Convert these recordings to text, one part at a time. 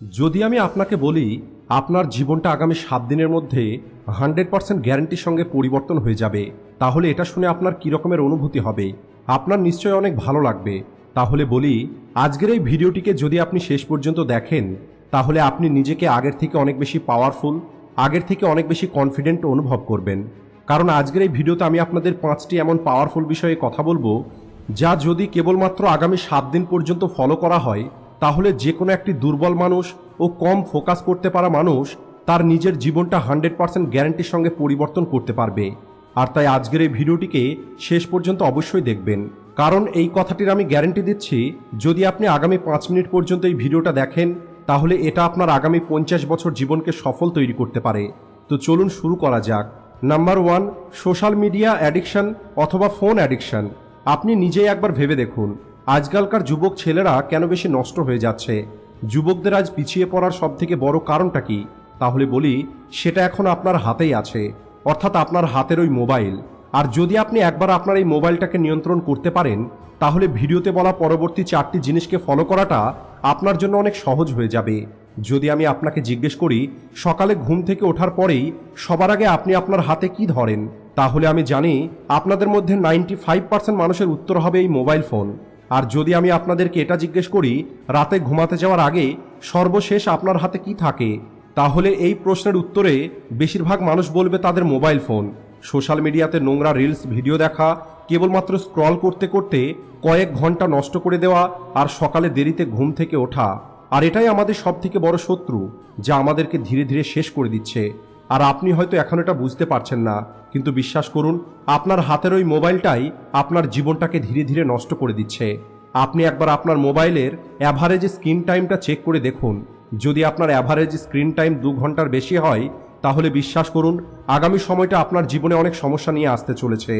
যদি আমি আপনাকে বলি, আপনার জীবনটা আগামী সাত দিনের মধ্যে হান্ড্রেড পার্সেন্ট গ্যারান্টির সঙ্গে পরিবর্তন হয়ে যাবে, তাহলে এটা শুনে আপনার কী রকমের অনুভূতি হবে? আপনার নিশ্চয়ই অনেক ভালো লাগবে। তাহলে বলি, আজকের এই ভিডিওটিকে যদি আপনি শেষ পর্যন্ত দেখেন, তাহলে আপনি নিজেকে আগের থেকে অনেক বেশি পাওয়ারফুল আগের থেকে অনেক বেশি কনফিডেন্ট অনুভব করবেন। কারণ আজকের এই ভিডিওতে আমি আপনাদের পাঁচটি এমন পাওয়ারফুল বিষয়ে কথা বলব, যা যদি কেবলমাত্র আগামী সাত দিন পর্যন্ত ফলো করা হয় তাহলে যে কোনো একটি দুর্বল মানুষ ও কম ফোকাস করতে পারা মানুষ তার নিজের জীবনটা হান্ড্রেড পার্সেন্ট গ্যারান্টির সঙ্গে পরিবর্তন করতে পারবে। আর তাই আজকের এই ভিডিওটিকে শেষ পর্যন্ত অবশ্যই দেখবেন। কারণ এই কথাটির আমি গ্যারান্টি দিচ্ছি, যদি আপনি আগামী পাঁচ মিনিট পর্যন্ত এই ভিডিওটা দেখেন, তাহলে এটা আপনার আগামী পঞ্চাশ বছর জীবনকে সফল তৈরি করতে পারে। তো চলুন শুরু করা যাক। Number one, social media addiction অথবা ফোন অ্যাডিকশন। আপনি নিজেই একবার ভেবে দেখুন। আজকালকার যুবক ছেলেরা কেন বেশি নষ্ট হয়ে যাচ্ছে? যুবকদের আজ পিছিয়ে পড়ার সব থেকে বড় কারণটা কি? তাহলে বলি, সেটা এখন আপনার হাতেই আছে। অর্থাৎ আপনার হাতের ওই মোবাইল। আর যদি আপনি একবার আপনার এই মোবাইলটাকে নিয়ন্ত্রণ করতে পারেন, তাহলে ভিডিওতে বলা পরবর্তী চারটি জিনিসকে ফলো করাটা আপনার জন্য অনেক সহজ হয়ে যাবে। যদি আমি আপনাকে জিজ্ঞেস করি, সকালে ঘুম থেকে ওঠার পরেই সবার আগে আপনি আপনার হাতে কি ধরেন? তাহলে আমি জানি আপনাদের মধ্যে নাইনটি ফাইভ পার্সেন্ট মানুষের উত্তর হবে এই মোবাইল ফোন। আর যদি আমি আপনাদেরকে এটা জিজ্ঞেস করি, রাতে ঘুমাতে যাওয়ার আগে সর্বশেষ আপনার হাতে কি থাকে, তাহলে এই প্রশ্নের উত্তরে বেশিরভাগ মানুষ বলবে তাদের মোবাইল ফোন। সোশ্যাল মিডিয়াতে নোংরা রিলস, ভিডিও দেখা, কেবলমাত্র স্ক্রল করতে করতে কয়েক ঘণ্টা নষ্ট করে দেওয়া আর সকালে দেরিতে ঘুম থেকে ওঠা। আর এটাই আমাদের সব থেকে বড় শত্রু, যা আমাদেরকে ধীরে ধীরে শেষ করে দিচ্ছে। আর আপনি হয়তো এখন এটা বুঝতে পারছেন না, কিন্তু বিশ্বাস করুন, আপনার হাতের ওই মোবাইলটাই আপনার জীবনটাকে ধীরে ধীরে নষ্ট করে দিচ্ছে। আপনি একবার আপনার মোবাইলের অ্যাভারেজ স্ক্রিন টাইমটা চেক করে দেখুন। যদি আপনার অ্যাভারেজ স্ক্রিন টাইম দু ঘণ্টার বেশি হয়, তাহলে বিশ্বাস করুন, আগামী সময়টা আপনার জীবনে অনেক সমস্যা নিয়ে আসতে চলেছে।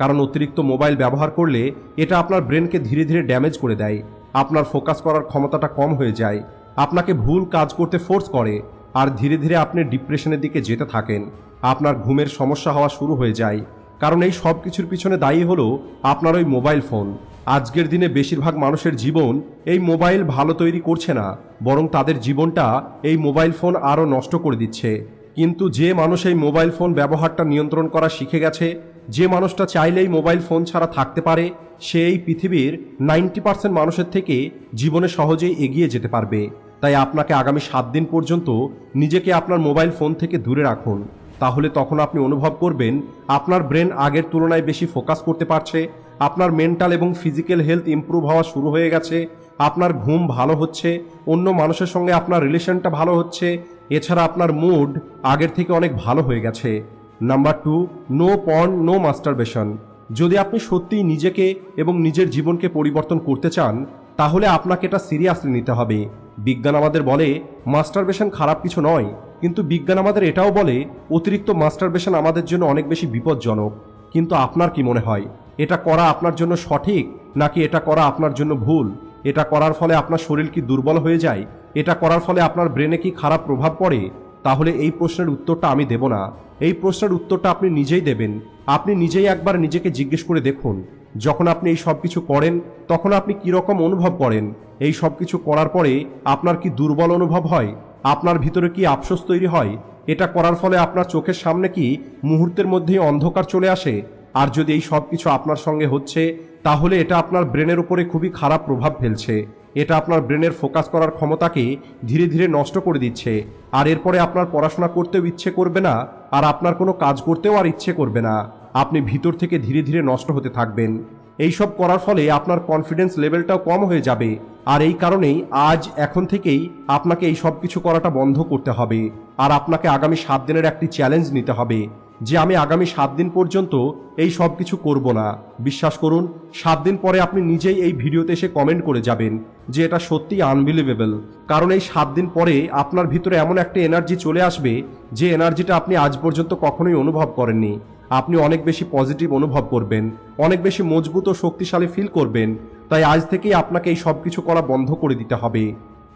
কারণ অতিরিক্ত মোবাইল ব্যবহার করলে এটা আপনার ব্রেনকে ধীরে ধীরে ড্যামেজ করে দেয়। আপনার ফোকাস করার ক্ষমতাটা কম হয়ে যায়। আপনাকে ভুল কাজ করতে ফোর্স করে। আর ধীরে ধীরে আপনি ডিপ্রেশনের দিকে যেতে থাকেন। আপনার ঘুমের সমস্যা হওয়া শুরু হয়ে যায়। কারণ এই সব কিছুর পিছনে দায়ী হলো আপনার ওই মোবাইল ফোন। আজকের দিনে বেশিরভাগ মানুষের জীবন এই মোবাইল ভালো তৈরি করছে না, বরং তাদের জীবনটা এই মোবাইল ফোন আরও নষ্ট করে দিচ্ছে। কিন্তু যে মানুষ এই মোবাইল ফোন ব্যবহারটা নিয়ন্ত্রণ করা শিখে গেছে, যে মানুষটা চাইলেই মোবাইল ফোন ছাড়া থাকতে পারে, সে এই পৃথিবীর নাইনটি পার্সেন্ট মানুষের থেকে জীবনে সহজেই এগিয়ে যেতে পারবে। তাই আপনাকে আগামী সাত দিন পর্যন্ত নিজেকে আপনার মোবাইল ফোন থেকে দূরে রাখুন। তাহলে তখন আপনি অনুভব করবেন, আপনার ব্রেন আগের তুলনায় বেশি ফোকাস করতে পারছে, আপনার মেন্টাল এবং ফিজিক্যাল হেলথ ইমপ্রুভ হওয়া শুরু হয়ে গেছে, আপনার ঘুম ভালো হচ্ছে, অন্য মানুষের সঙ্গে আপনার রিলেশনটা ভালো হচ্ছে, এছাড়া আপনার মুড আগের থেকে অনেক ভালো হয়ে গেছে। Number two, no porn, no masturbation. যদি আপনি সত্যিই নিজেকে এবং নিজের জীবনকে পরিবর্তন করতে চান, তাহলে আপনাকে এটা সিরিয়াসলি নিতে হবে। বিজ্ঞান আমাদের বলে, মাস্টারবেশন খারাপ কিছু নয়। কিন্তু বিজ্ঞান আমাদের এটাও বলে, অতিরিক্ত মাস্টারবেশন আমাদের জন্য অনেক বেশি বিপজ্জনক। কিন্তু আপনার কি মনে হয়, এটা করা আপনার জন্য সঠিক, নাকি এটা করা আপনার জন্য ভুল? এটা করার ফলে আপনার শরীর কি দুর্বল হয়ে যায়? এটা করার ফলে আপনার ব্রেনে কি খারাপ প্রভাব পড়ে? তাহলে এই প্রশ্নের উত্তরটা আমি দেব না। এই প্রশ্নের উত্তরটা আপনি নিজেই দেবেন। আপনি নিজেই একবার নিজেকে জিজ্ঞেস করে দেখুন। যখন আপনি এই সব কিছু করেন, তখন আপনি কীরকম অনুভব করেন? এই সব কিছু করার পরে আপনার কি দুর্বল অনুভব হয়? আপনার ভিতরে কি আফসোস তৈরি হয়? এটা করার ফলে আপনার চোখের সামনে কি মুহূর্তের মধ্যেই অন্ধকার চলে আসে? আর যদি এই সব কিছু আপনার সঙ্গে হচ্ছে, তাহলে এটা আপনার ব্রেনের উপরে খুবই খারাপ প্রভাব ফেলছে। এটা আপনার ব্রেনের ফোকাস করার ক্ষমতাকে ধীরে ধীরে নষ্ট করে দিচ্ছে। আর এরপরে আপনার পড়াশোনা করতেও ইচ্ছে করবে না, আর আপনার কোনো কাজ করতেও আর ইচ্ছে করবে না। আপনি ভিতর থেকে ধীরে ধীরে নষ্ট হতে থাকবেন। এইসব করার ফলে আপনার কনফিডেন্স লেভেলটাও কম হয়ে যাবে। আর এই কারণেই আজ, এখন থেকেই আপনাকে এই সব কিছু করাটা বন্ধ করতে হবে। আর আপনাকে আগামী সাত দিনের একটি চ্যালেঞ্জ নিতে হবে, যে আমি আগামী সাত দিন পর্যন্ত এই সব কিছু করব না। বিশ্বাস করুন, সাত দিন পরে আপনি নিজেই এই ভিডিওতে এসে কমেন্ট করে যাবেন, যে এটা সত্যি আনবিলিভেবল কারণ এই সাত দিন পরে আপনার ভিতরে এমন একটা এনার্জি চলে আসবে, যে এনার্জিটা আপনি আজ পর্যন্ত কখনোই অনুভব করেননি। আপনি অনেক বেশি পজিটিভ অনুভব করবেন, অনেক বেশি মজবুত ও শক্তিশালী ফিল করবেন, তাই আজ থেকেই আপনাকে এই সব কিছু করা বন্ধ করে দিতে হবে।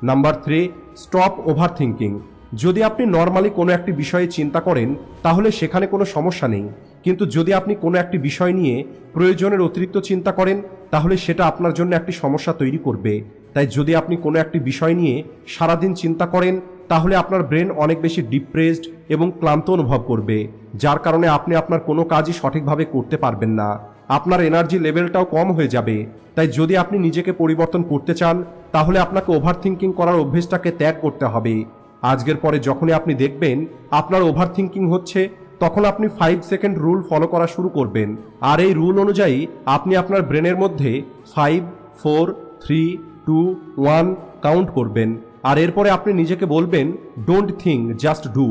Number three, stop overthinking যদি আপনি নর্মালি কোনো একটি বিষয়ে চিন্তা করেন, তাহলে সেখানে কোনো সমস্যা নেই। কিন্তু যদি আপনি কোনো একটি বিষয় নিয়ে প্রয়োজনের অতিরিক্ত চিন্তা করেন, তাহলে সেটা আপনার জন্য একটি সমস্যা তৈরি করবে। তাই যদি আপনি কোনো একটি বিষয় নিয়ে সারাদিন চিন্তা করেন তাহলে আপনার ব্রেন অনেক বেশি ডিপ্রেসড এবং ক্লান্ত অনুভব করবে, যার কারণে আপনি আপনার কোনো কাজই সঠিকভাবে করতে পারবেন না। আপনার এনার্জি লেভেলটাও কম হয়ে যাবে। তাই যদি আপনি নিজেকে পরিবর্তন করতে চান, তাহলে আপনাকে ওভার থিঙ্কিং করার অভ্যেসটাকে ত্যাগ করতে হবে। আজকের পরে যখনই আপনি দেখবেন আপনার ওভার থিঙ্কিং হচ্ছে, তখন আপনি ফাইভ সেকেন্ড রুল ফলো করা শুরু করবেন। আর এই রুল অনুযায়ী আপনি আপনার ব্রেনের মধ্যে five four three two one count করবেন। আর এরপরে আপনি নিজেকে বলবেন ডোন্ট থিঙ্ক জাস্ট ডু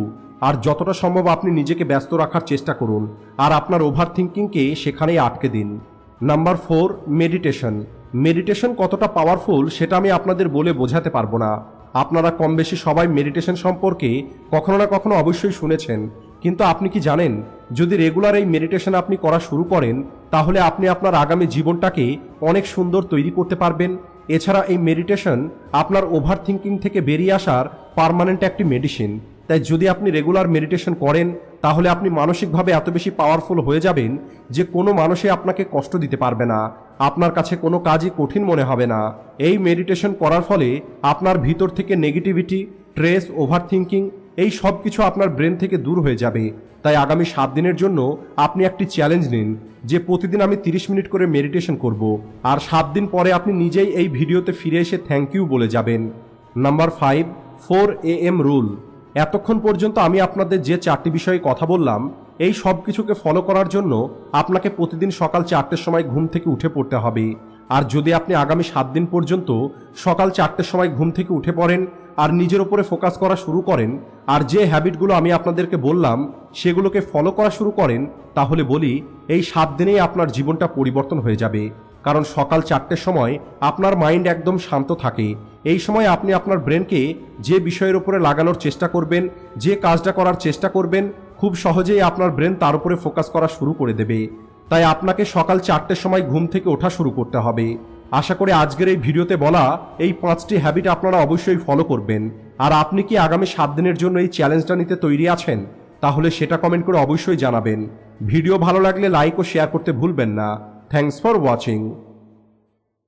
আর যতটা সম্ভব আপনি নিজেকে ব্যস্ত রাখার চেষ্টা করুন আর আপনার ওভার থিঙ্কিংকে সেখানেই আটকে দিন। নাম্বার ফোর মেডিটেশন মেডিটেশন কতটা পাওয়ারফুল সেটা আমি আপনাদের বলে বোঝাতে পারব না। আপনারা কম বেশি সবাই মেডিটেশন সম্পর্কে কখনো না কখনো অবশ্যই শুনেছেন। কিন্তু আপনি কি জানেন, যদি রেগুলার এই মেডিটেশন আপনি করা শুরু করেন, তাহলে আপনি আপনার আগামী জীবনটাকে অনেক সুন্দর তৈরি করতে পারবেন। এছাড়া এই মেডিটেশন আপনার ওভার থিঙ্কিং থেকে বেরিয়ে আসার পার্মানেন্ট একটি মেডিসিন তাই যদি আপনি রেগুলার মেডিটেশন করেন, তাহলে আপনি মানসিকভাবে এত বেশি পাওয়ারফুল হয়ে যাবেন যে কোনো মানুষে আপনাকে কষ্ট দিতে পারবে না। আপনার কাছে কোনো কাজই কঠিন মনে হবে না। এই মেডিটেশন করার ফলে আপনার ভিতর থেকে নেগেটিভিটি স্ট্রেস ওভার থিঙ্কিং এই সব কিছু আপনার ব্রেন থেকে দূর হয়ে যাবে। তাই আগামী সাত দিনের জন্য আপনি একটি চ্যালেঞ্জ নিন, যে প্রতিদিন আমি তিরিশ মিনিট করে মেডিটেশন করব, আর সাত দিন পরে আপনি নিজেই এই ভিডিওতে ফিরে এসে থ্যাংক ইউ বলে যাবেন। Number five four A M rule এতক্ষণ পর্যন্ত আমি আপনাদের যে চারটি বিষয়ে কথা বললাম, এই সব কিছুকে ফলো করার জন্য আপনাকে প্রতিদিন সকাল চারটের সময় ঘুম থেকে উঠে পড়তে হবে। আর যদি আপনি আগামী সাত দিন পর্যন্ত সকাল চারটের সময় ঘুম থেকে উঠে পড়েন আর নিজের ওপরে ফোকাস করা শুরু করেন, আর যে হ্যাবিটগুলো আমি আপনাদেরকে বললাম, সেগুলোকে ফলো করা শুরু করেন, তাহলে বলি, এই সাত দিনেই আপনার জীবনটা পরিবর্তন হয়ে যাবে। কারণ সকাল চারটের সময় আপনার মাইন্ড একদম শান্ত থাকে। এই সময় আপনি আপনার ব্রেনকে যে বিষয়ের উপরে লাগানোর চেষ্টা করবেন, যে কাজটা করার চেষ্টা করবেন, খুব সহজেই আপনার ব্রেন তার উপরে ফোকাস করা শুরু করে দেবে। তাই আপনাকে সকাল চারটের সময় ঘুম থেকে ওঠা শুরু করতে হবে। আশা করি আজকের এই ভিডিওতে বলা এই পাঁচটি হ্যাবিট আপনারা অবশ্যই ফলো করবেন। আর আপনি কি আগামী সাত দিনের জন্য এই চ্যালেঞ্জটা নিতে তৈরি আছেন? তাহলে সেটা কমেন্ট করে অবশ্যই জানাবেন। ভিডিও ভালো লাগলে লাইক ও শেয়ার করতে ভুলবেন না। Thanks for watching